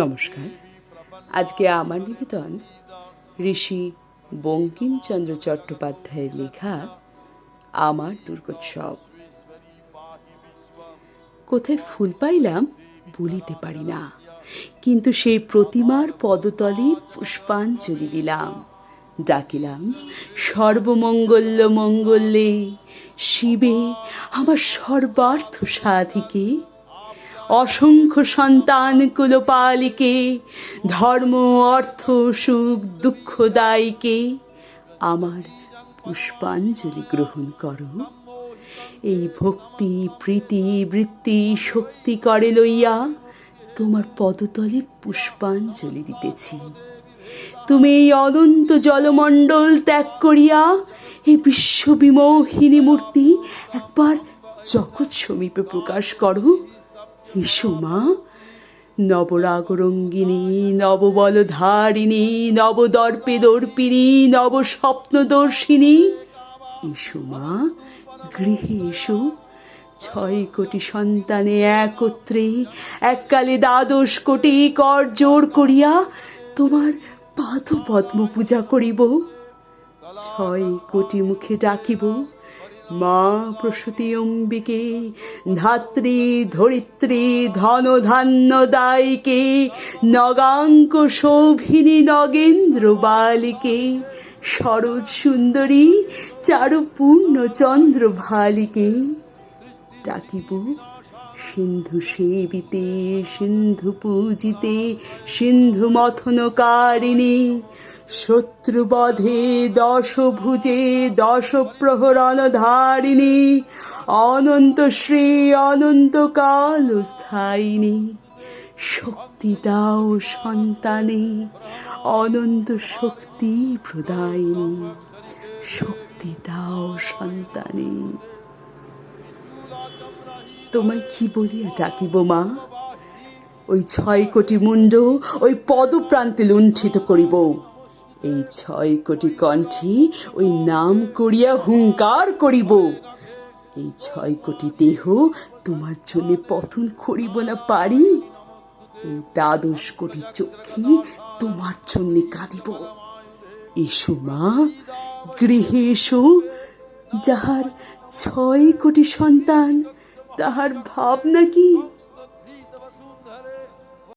নমস্কার। আজকে আমার নিবেদন ঋষি বঙ্কিমচন্দ্র চট্টোপাধ্যায়ের লেখা আমার দুর্গোৎসব। কোথায় ফুল পাইলাম বলিতে পারি না, কিন্তু সেই প্রতিমার পদতলে পুষ্পাঞ্জলি দিলাম ডাকিলাম, সর্বমঙ্গল্য মঙ্গলে, শিবে আমার সর্বার্থ সাধিকে অসংখ্য সন্তান কুলপালিকে, ধর্ম, অর্থ, সুখ দুঃখদায়ীকে আমার পুষ্পাঞ্জলি গ্রহণ করো। এই ভক্তি, প্রীতি, বৃত্তি, শক্তি করে লইয়া তোমার পদতলে পুষ্পাঞ্জলি দিতেছি। তুমি এই অনন্ত জলমণ্ডল ত্যাগ করিয়া এই বিশ্ববিমোহিনী মূর্তি একবার জগৎ সমীপে প্রকাশ করো। এসো, মা। নবরাগরঙ্গিনী, নববলধারিণী নবদর্পে দর্পিনী নব স্বপ্নদর্শিনী এসো, মা, গৃহে এসো। ছয় কোটি সন্তানে একত্রে, এককালে দ্বাদশ কোটি কর জোর করিয়া তোমার পাদ পদ্ম পূজা করিব। ছয় কোটি মুখে ডাকিব। মা প্রসূতি অম্বিকে, ধাত্রী, ধরিত্রী ধন ধান্য দায়িকে, নগাঙ্ক শোভিনী নগেন্দ্র বালিকে, শরৎ সুন্দরী চারুপূর্ণ চন্দ্র ভালিকে। ডাকিব সিন্ধু সেবিতে, সিন্ধু পূজিতে, সিন্ধু মথনকারিণী। শত্রুবধে দশ ভুজে দশ প্রহরণ ধারিণী অনন্ত শ্রী, অনন্ত কাল স্থায়িনী। শক্তি দাও সন্তানে, অনন্ত শক্তি প্রদায়িনী। শক্তি দাও সন্তানে। তোমায় কি বলিয়া ডাকিব, মা? ওই ছয় কোটি মুন্ড ওই পদপ্রান্তে লুণ্ঠিত করিব। এই ছয় কোটি কণ্ঠে ওই নাম করিয়া হুঙ্কার করিব। এই ছয় কোটি দেহ তোমার জন্য পতন করিব না পারি। এই দ্বাদশ কোটি চক্ষে তোমার জন্য কাঁদিব। এসো, মা, গৃহে এসো, যাহার ছয় কোটি সন্তান তাহার ভাবনা কি?